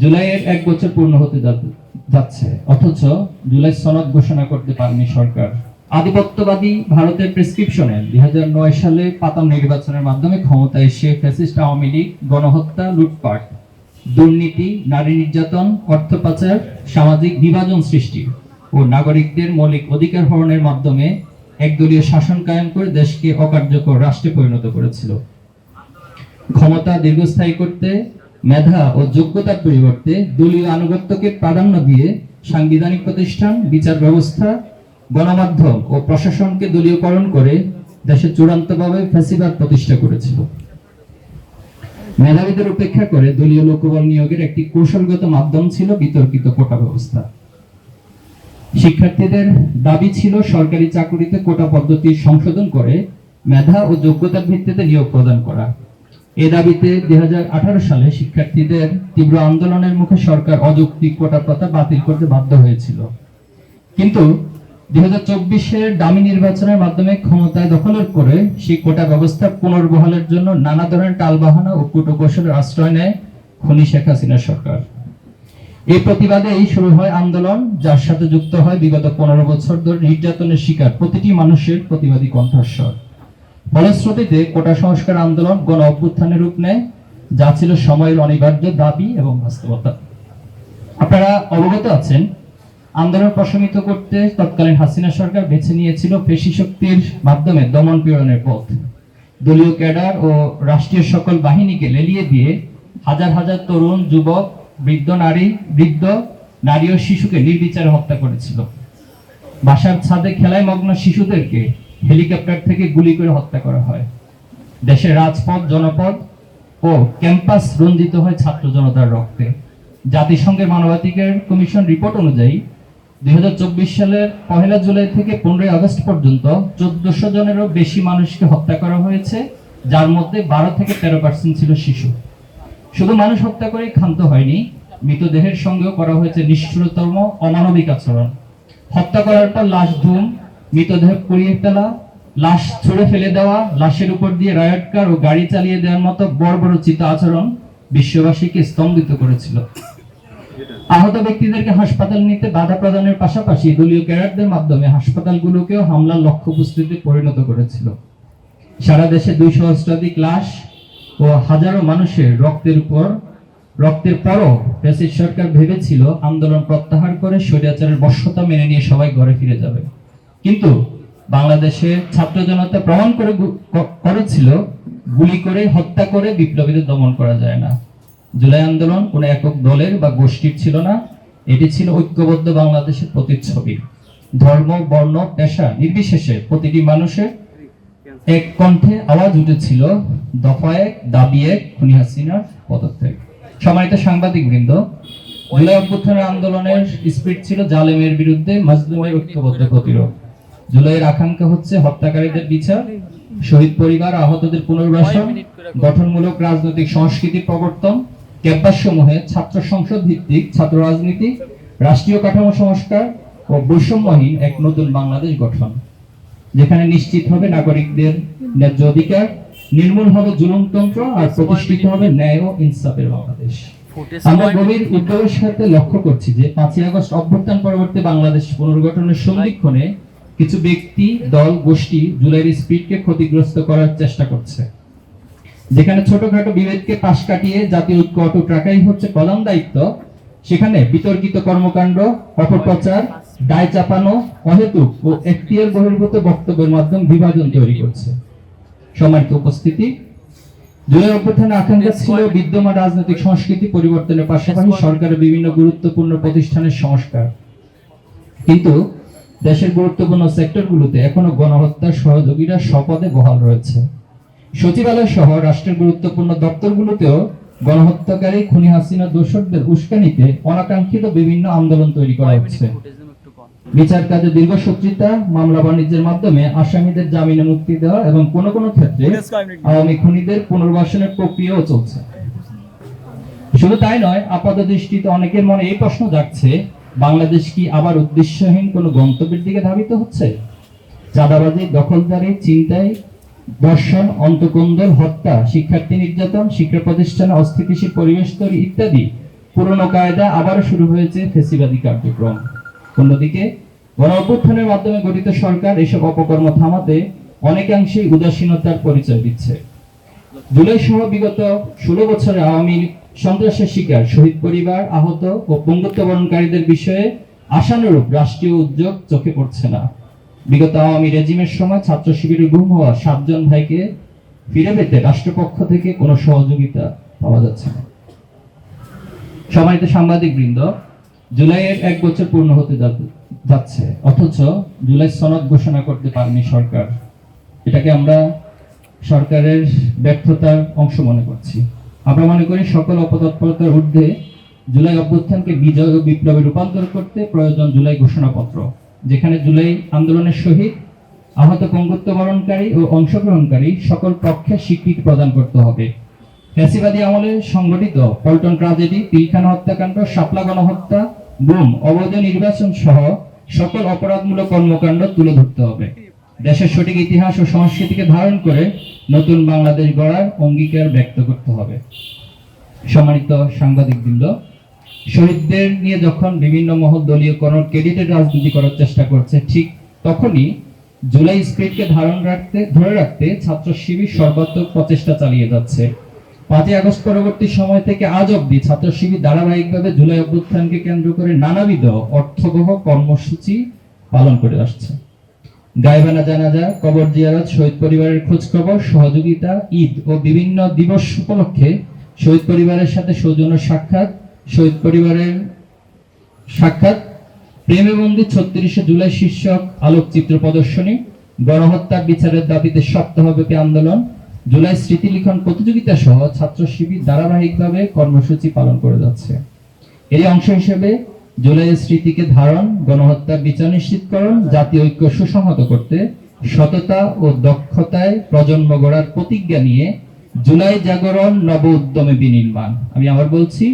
জুলাইয়ের এক বছর পূর্ণ হতে যাচ্ছে, অথচ জুলাই সনদ ঘোষণা করতে পারেনি সরকার। আধিপত্যবাদী ভারতের প্রেসক্রিপশনে দুই সালে পাতাম নির্বাচনের মাধ্যমে ক্ষমতায় এসে ফ্যাসিস্ট আওয়ামী লীগ, গণহত্যা, লুটপাট, দুর্নীতি, নারী নির্যাতন, অর্থ পাচার, সামাজিক বিভাজন সৃষ্টি ও নাগরিকদের মৌলিক অধিকার হরণের মাধ্যমে একদলীয় শাসন কায়েম করে দেশকে অকার্যকর রাষ্ট্রে পরিণত করেছিল। ক্ষমতা দীর্ঘস্থায়ী করতে মেধা ও যোগ্যতার পরিবর্তে দলীয় আনুগত্যকে প্রাধান্য দিয়ে সাংবিধানিক প্রতিষ্ঠান, বিচার ব্যবস্থা, গণমাধ্যম ও প্রশাসনকে দলীয়করণ করে দেশে চূড়ান্তভাবে ফ্যাসিবাদ প্রতিষ্ঠা করেছিল। মেধাবীদের উপেক্ষা করে দলীয় লোকবল নিয়োগের একটি কৌশলগত মাধ্যম ছিল বিতর্কিত কোটা ব্যবস্থা। শিক্ষার্থীদের দাবি ছিল সরকারি চাকুরিতে কোটা পদ্ধতি সংশোধন করে মেধা ও যোগ্যতার ভিত্তিতে নিয়োগ প্রদান করা। এ দাবিতে দুই হাজার আঠারো সালে শিক্ষার্থীদের তীব্র আন্দোলনের মুখে সরকার অযৌক্তিক কোটা প্রথা বাতিল করতে বাধ্য হয়েছিল। কিন্তু দুই হাজার দামি নির্বাচনের মাধ্যমে ক্ষমতায় দখলের করে সেই কোটা ব্যবস্থা পুনর্বহালের জন্য নানা ধরনের টালবাহানা ও কূটকৌশলের আশ্রয় নেয় খনি শেখ হাসিনা সরকার। এই প্রতিবাদে এই শুরু হয় আন্দোলন, যার সাথে যুক্ত হয় বিগত পনেরো বছর ধরে নির্যাতনের শিকার প্রতিটি মানুষের প্রতিবাদী কণ্ঠস্বর। ফলশ্রুতিতে কোটা সংস্কার আন্দোলন গণ অভ্যুত্থানের রূপ নেয়, যা ছিল সময়ের অনিবার্য দাবি এবং বাস্তবতা। আপনারা অবগত আছেন, আন্দোলন প্রশমিত করতে তৎকালীন হাসিনা সরকার বেছে নিয়েছিল পেশি শক্তির মাধ্যমে দমন পীড়নের পথ। দলীয় ক্যাডার ও রাষ্ট্রীয় সকল বাহিনীকে লেলিয়ে দিয়ে হাজার হাজার তরুণ, যুবক, বৃদ্ধ নারী বৃদ্ধ নারী ও শিশুকে নির্বিচারে হত্যা করেছিল। বাসার ছাদে খেলায় মগ্ন শিশুদেরকে হেলিকপ্টার থেকে গুলি করে হত্যা করা হয়। দেশের রাজপথ জনপদ ও ক্যাম্পাস রঞ্জিত হয় ছাত্র জনতার রক্তে। জাতিসংঘের মানবাধিকার কমিশন রিপোর্ট অনুযায়ী দুই সালের পহেলা জুলাই থেকে পনেরোই আগস্ট পর্যন্ত চোদ্দশো জনেরও বেশি মানুষকে হত্যা করা হয়েছে, যার মধ্যে বারো থেকে তেরো পার্সেন্ট ছিল শিশু। শুধু মানুষ হত্যা করে ক্ষান্ত হয়নি, মৃতদেহের সঙ্গেও করা হয়েছে নিষ্ঠুরতম অমানবিক আচরণ। হত্যা করার পর লাশ ধুম মৃতদেহ পুড়িয়ে ফেলা, লাশ ছুড়ে ফেলে দেওয়া, লাশের উপর দিয়ে রায়ট কার ও গাড়ি চালিয়ে দেওয়ার মতো বর্বরচিত আচরণ বিশ্ববাসীকে স্তম্ভিত করেছিল। আহত ব্যক্তিদেরকে হাসপাতাল নিতে বাধা প্রদানের পাশাপাশি দলীয় ক্যাডারদের মাধ্যমে হাসপাতালগুলোকেও হামলার লক্ষ্যবস্তুতে পরিণত করেছিল। সারা দেশে দুই সহস্রাধিক লাশ ও হাজারো মানুষের রক্তের উপর, রক্তের পরও ফ্যাসিস্ট সরকার ভেবেছিল, আন্দোলন প্রত্যাহার করে স্বৈরাচারের বশ্যতা মেনে নিয়ে সবাই ঘরে ফিরে যাবে। কিন্তু বাংলাদেশের ছাত্র জনতা প্রমাণ করে করেছিল, গুলি করে, হত্যা করে বিপ্লবীদের দমন করা যায় না। জুলাই আন্দোলন কোনো একক দলের বা গোষ্ঠীর ছিল না। এটি ছিল ঐক্যবদ্ধ বাংলাদেশের প্রতিচ্ছবি। ধর্ম, বর্ণ, পেশা নির্বিশেষে প্রতিটি মানুষের এক কণ্ঠে আওয়াজ উঠেছিল, দফা এক, দাবি এক, খুনি হাসিনার পদত্যাগ। সম্মানিত সাংবাদিক বৃন্দ জুলাই অভ্যুত্থানের আন্দোলনের স্পিরিট ছিল জালেমের বিরুদ্ধে মাজলুমের ঐক্যবদ্ধ প্রতিরোধ। জুলাইয়ের আকাঙ্ক্ষা হচ্ছে হত্যাকারীদের বিচার শহীদ পরিবার আহতদের পুনর্বাসন গঠনমূলক রাজনৈতিক সংস্কৃতি প্রবর্তন ক্যাম্পাস সমূহে ছাত্র সংসদ ভিত্তিক ছাত্র রাজনীতি রাষ্ট্রীয় কাঠামো সংস্কার ও বৈষম্যহীন এক নতুন বাংলাদেশ গঠন যেখানে নিশ্চিত হবে নাগরিকদের ন্যায্য অধিকার নির্মূল হবে জুলুমতন্ত্র আর প্রতিষ্ঠিত হবে ন্যায় ও ইনসাফের বাংলাদেশ। আমরা গভীর উদ্যোগের সাথে লক্ষ্য করছি যে পাঁচই আগস্ট অভ্যুত্থান পরবর্তী বাংলাদেশ পুনর্গঠনের সন্ধিক্ষণে কিছু ব্যক্তি, দল, গোষ্ঠী জুলাইয়ের স্পিডকে ক্ষতিগ্রস্ত করার চেষ্টা করছে। যেখানে ছোটখাটো বিভেদকে পাশ কাটিয়ে জাতীয় ঐক্য অটুট রাখাই হচ্ছে প্রধান দায়িত্ব, সেখানে বিতর্কিত কর্মকাণ্ড, অপপ্রচার, দায় চাপানো, অহেতুক ও এখতিয়ার বহির্ভূত বক্তব্যের মাধ্যমে বিভাজন তৈরি করছে। সম্মানিত উপস্থিতি, জুলাই অভ্যুত্থানের আকাঙ্ক্ষা ছিল বিদ্যমান রাজনৈতিক সংস্কৃতি পরিবর্তনের পাশাপাশি সরকারের বিভিন্ন গুরুত্বপূর্ণ প্রতিষ্ঠানের সংস্কার। কিন্তু দেশের গুরুত্বপূর্ণ সেক্টরগুলোতে এখনও গণহত্যার সহযোগীরা স্বপদে বহাল রয়েছে। সচিবালয় সহ রাষ্ট্রের গুরুত্বপূর্ণ দপ্তরগুলোতেও গণহত্যাকারী খুনি হাসিনা দোষকদের উস্কানিতে অনাকাঙ্ক্ষিত বিভিন্ন আন্দোলন তৈরি করা হচ্ছে। বিচার কাজে দীর্ঘসূত্রিতা মামলা বাণিজ্যের মাধ্যমে আসামিদের জামিনে মুক্তি দেওয়া এবং কোন কোন ক্ষেত্রে আওয়ামী খুনিদের পুনর্বাসনের প্রক্রিয়াও চলছে। শুধু তাই নয় আপাত দৃষ্টিতে অনেকের মনে এই প্রশ্ন জাগছে বাংলাদেশ কি আবার উদ্দেশ্যহীন কোন গন্তব্যের দিকে ধাবিত হচ্ছে? চাঁদাবাজি, দখলদারি, চিন্তায় দর্শন অন্তকন্দল হত্যা, শিক্ষার্থী নির্যাতন শিক্ষা প্রতিষ্ঠানে অস্থিতিশীল পরিবেশ তৈরি ইত্যাদি। পুরনো কায়দা আবারও শুরু হয়েছে ফেসিবাদী কার্যক্রম। অন্যদিকে গণ অভ্যুত্থানের মাধ্যমে গঠিত সরকার এসব অপকর্ম থামাতে অনেকাংশেই উদাসীনতার পরিচয় দিচ্ছে। জুলাই সহ বিগত ষোলো বছরে আওয়ামী লীগ সন্ত্রাসের শিকার, শহীদ পরিবার, আহত ও বরণকারীদের বিষয়ে আশানুরূপ রাষ্ট্রীয় উদ্যোগ চোখে পড়ছে না। বিগত আওয়ামী রেজিমের সময় ছাত্র শিবিরে গুম হওয়া সাতজন ভাইকে ফিরে পেতে রাষ্ট্রপক্ষ থেকে কোনো সহযোগিতা পাওয়া যাচ্ছে না। সম্মানিত সাংবাদিক বৃন্দ জুলাইয়ের এক বছর পূর্ণ হতে যাচ্ছে, অথচ জুলাই সনদ ঘোষণা করতে পারেনি সরকার। এটাকে আমরা সরকারের ব্যর্থতার অংশ মনে করছি। আমরা মনে করি সকল অপতৎপরতার ঊর্ধ্বে জুলাই অভ্যুত্থানকে বিজয় ও বিপ্লবে রূপান্তর করতে প্রয়োজন জুলাই ঘোষণাপত্র, যেখানে জুলাই আন্দোলনের শহীদ আহত পঙ্গুত্ব বরণকারী ও অংশগ্রহণকারী সকল পক্ষে স্বীকৃতি প্রদান করতে হবে। ফ্যাসিবাদী আমলে সংগঠিত পল্টন ট্রাজেডি পিলখানা হত্যাকাণ্ড, শাপলা গণহত্যা গুম অবৈধ নির্বাচন সহ সকল অপরাধমূলক কর্মকাণ্ড তুলে ধরতে হবে। দেশের সঠিক ইতিহাস ও সংস্কৃতিকে ধারণ করে নতুন বাংলাদেশ গড়ার অঙ্গীকার ব্যক্ত করতে হবে। সম্মানিত সাংবাদিকবৃন্দ, শহীদদের নিয়ে যখন বিভিন্ন মহল দলীয় কোন ক্রেডিটের রাজনীতি করার চেষ্টা করছে, ঠিক তখনই জুলাই স্পিরিটকে ধারণ রাখতে, ধরে রাখতে ছাত্র শিবির সর্বাত্মক প্রচেষ্টা চালিয়ে যাচ্ছে। পাঁচই আগস্ট পরবর্তী সময় থেকে আজ অবধি ছাত্র শিবির ধারাবাহিকভাবে জুলাই অভ্যুত্থানকে কেন্দ্র করে নানাবিধ অর্থবহ কর্মসূচি পালন করে আসছে। গাইবানা জানাজা, কবর জিয়ারত, শহীদ পরিবারের খোঁজ খবর সহযোগিতা, ঈদ ও বিভিন্ন দিবস উপলক্ষে শহীদ পরিবারের সাথে সৌজন্য সাক্ষাৎ, শহীদ পরিবারের সাক্ষাৎ প্রেমে বন্দি ছত্রিশে জুলাই শীর্ষক আলোকচিত্র প্রদর্শনী, গণহত্যা বিচারের দাবিতে সপ্তাহব্যাপী আন্দোলন, জুলাই স্মৃতিলিখন প্রতিযোগিতা সহ ছাত্র শিবির ধারাবাহিকভাবে কর্মসূচি পালন করে যাচ্ছে। এর অংশ হিসেবে জুলাইয়ের স্মৃতিকে ধারণ গণহত্যা বিচার নিশ্চিতকরণ জাতীয় ঐক্য সুসংহত করতে, সততা ও দক্ষতায় প্রজন্ম গড়ার প্রতিজ্ঞা নিয়ে জুলাই জাগরণ নব উদ্যমে বিনির্মাণ। আমি আবার বলছি